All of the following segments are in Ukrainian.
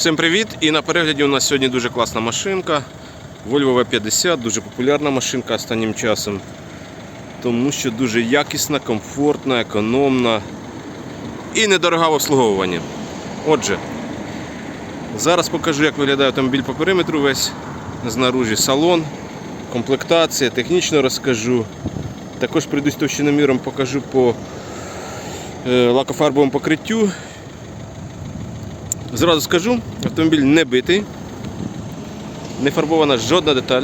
Всім привіт! І на перегляді у нас сьогодні дуже класна машинка. Volvo V50, дуже популярна машинка останнім часом. Тому що дуже якісна, комфортна, економна і недорога в обслуговуванні. Отже, зараз покажу, як виглядає автомобіль по периметру весь знаружі салон, комплектація, технічно розкажу. Також прийдусь товщиноміром, покажу по е, лакофарбовому покриттю. Зразу скажу, автомобіль не битий, не фарбована жодна деталь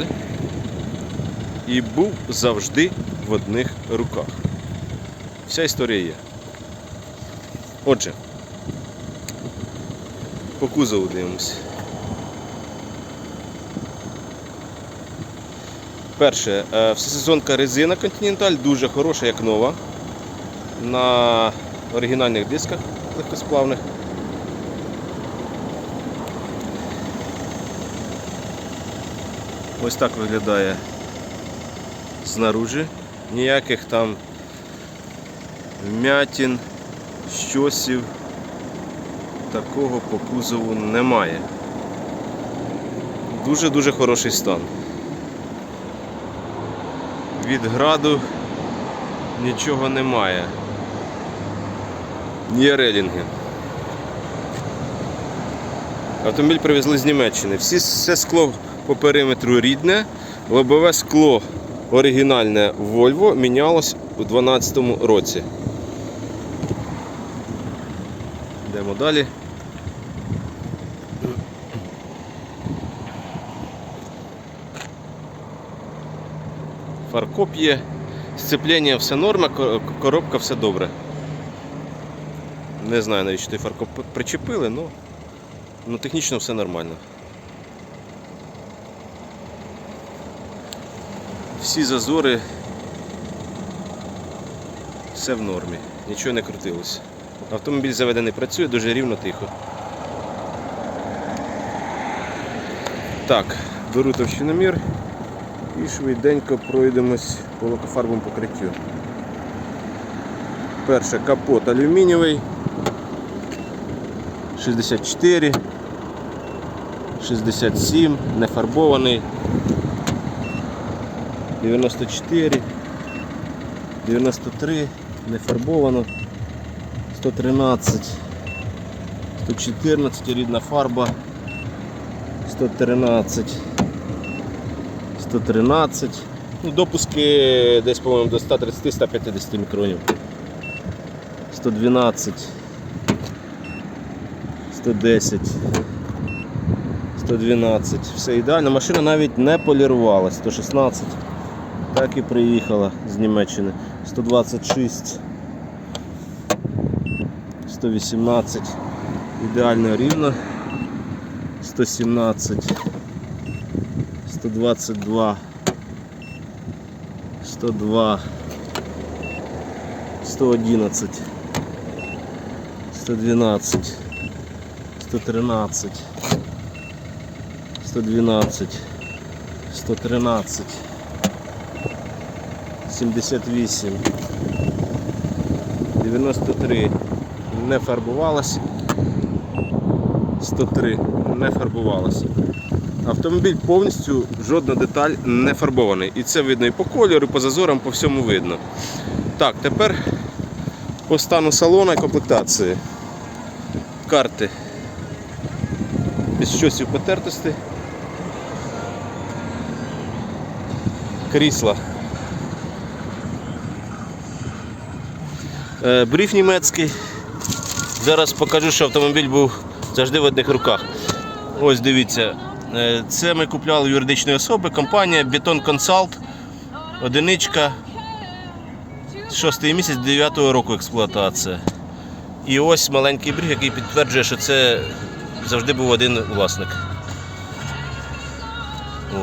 і був завжди в одних руках. Вся історія є. Отже, по кузову дивимося. Перше, е, всесезонка резина Continental дуже хороша, як нова. На оригінальних дисках легкосплавних. Ось так виглядає знаружи. Ніяких там вмятін, щосів такого по кузову немає. Дуже-дуже хороший стан. Від граду нічого немає. Є релінги. Автомобіль привезли з Німеччини. Всі, все скло по периметру рідне, лобове скло оригінальне Volvo мінялось у 2012 році. Йдемо далі. Фаркоп є, сцеплення все норма, коробка все добре. Не знаю навіщо той фаркоп причепили, але ну, технічно все нормально. Всі зазори, все в нормі, нічого не крутилося. Автомобіль заведений працює дуже рівно тихо. Так, беру товщиномір і швиденько пройдемось по лакофарбовому покриттю. Перше капот алюмінієвий. 64, 67, не фарбований. 94, 93, не фарбовано, 113, 114 рідна фарба, 113, 113. Ну, допуски десь, по-моєму, до 130-150 мікронів. 112, 110, 112. Все ідеально. Машина навіть не полірувалась. 116. Так і приїхала з Німеччини. 126. 118. Ідеально рівно. 117. 122. 102. 111. 112. 113. 112. 113. 78. 93. Не фарбувалась. 103. Не фарбувалася. Автомобіль повністю жодна деталь не фарбований. І це видно і по кольору, і по зазорам, по всьому видно. Так, тепер по стану салона і комплектації. Карти без щосів потертості. Крісла. Бриф німецький. Зараз покажу, що автомобіль був завжди в одних руках. Ось дивіться. Е, Це ми купляли у юридичної особи, компанія Beton Consult, одиничка, шостий місяць 9 року експлуатація. І ось маленький бриг, який підтверджує, що це завжди був один власник.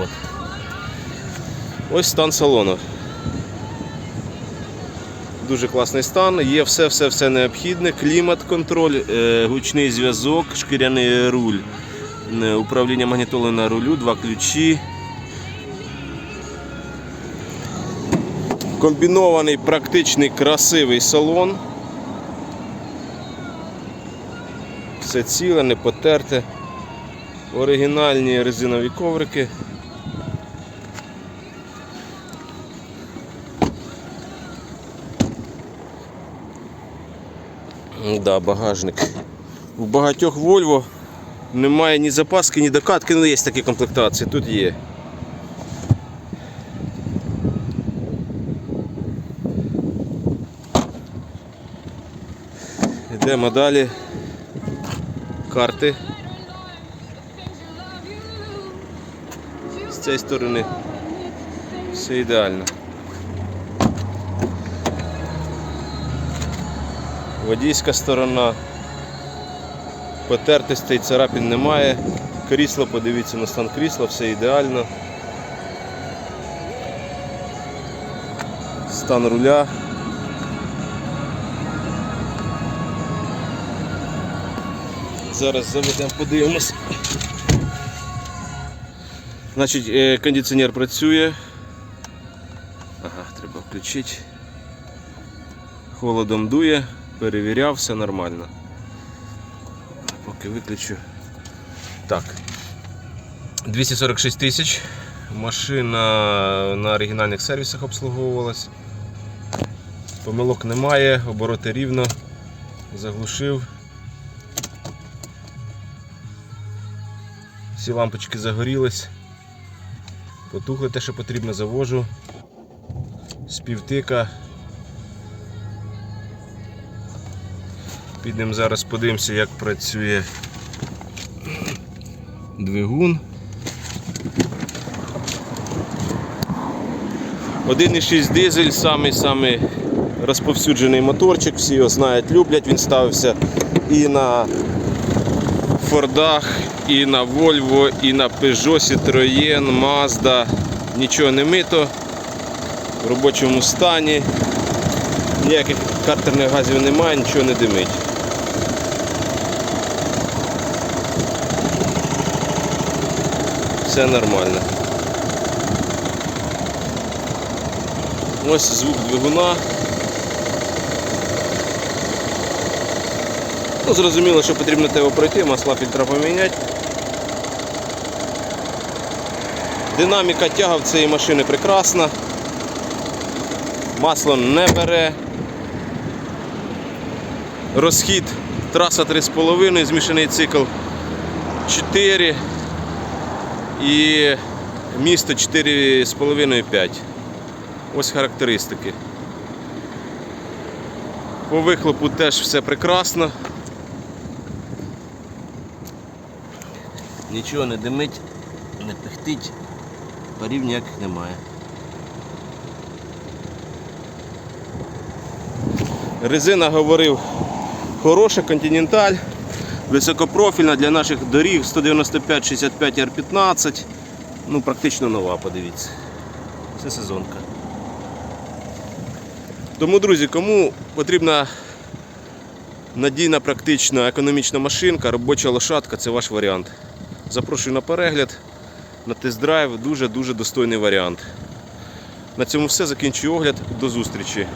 От. Ось стан салону. Дуже класний стан, є все-все-все необхідне, клімат-контроль, е, гучний зв'язок, шкіряний руль, е, управління магнітолою на рулю, два ключі. Комбінований практичний красивий салон. Все ціле, не потерте. Оригінальні резинові коврики. Да, багажник. У багатьох Volvo немає ні запаски, ні докатки, але є такі комплектації, тут є. Йдемо далі. Карти. З цієї сторони все ідеально. Водійська сторона. Потертостей царапін немає. Крісло, подивіться на стан крісла, все ідеально. Стан руля. Зараз заведемо, подивимось. Значить, е, кондиціонер працює. Ага, треба включити. Холодом дує, перевіряв, все нормально. Поки виключу. Так. 246 тисяч. Машина на оригінальних сервісах обслуговувалась. Помилок немає, обороти рівно. Заглушив. Всі лампочки загорілись. Потухли те, що потрібно, завожу. Співтика. Підемо зараз подивимося, як працює двигун. 1,6 дизель, самий самий розповсюджений моторчик, всі його знають, люблять. Він ставився і на Фордах, і на Volvo, і на Peugeot, Citroën, Mazda. Нічого не мито, в робочому стані. Ніяких картерних газів немає, нічого не димить. Все нормально. Ось звук двигуна. Ну, зрозуміло, що потрібно його пройти, масла фільтра поміняти. Динаміка тяга в цієї машини прекрасна. Масло не бере. Розхід траса 3,5, змішаний цикл 4 і місто 4,5-5. Ось характеристики. По вихлопу теж все прекрасно. Нічого не димить, не пихтить, парів ніяких немає. Резина говорив хороша, континенталь, високопрофільна для наших доріг 195-65 R15. Ну, практично нова, подивіться. Це сезонка. Тому, друзі, кому потрібна надійна, практична, економічна машинка, робоча лошадка це ваш варіант. Запрошую на перегляд, на тест-драйв, дуже-дуже достойний варіант. На цьому все, закінчую огляд. До зустрічі.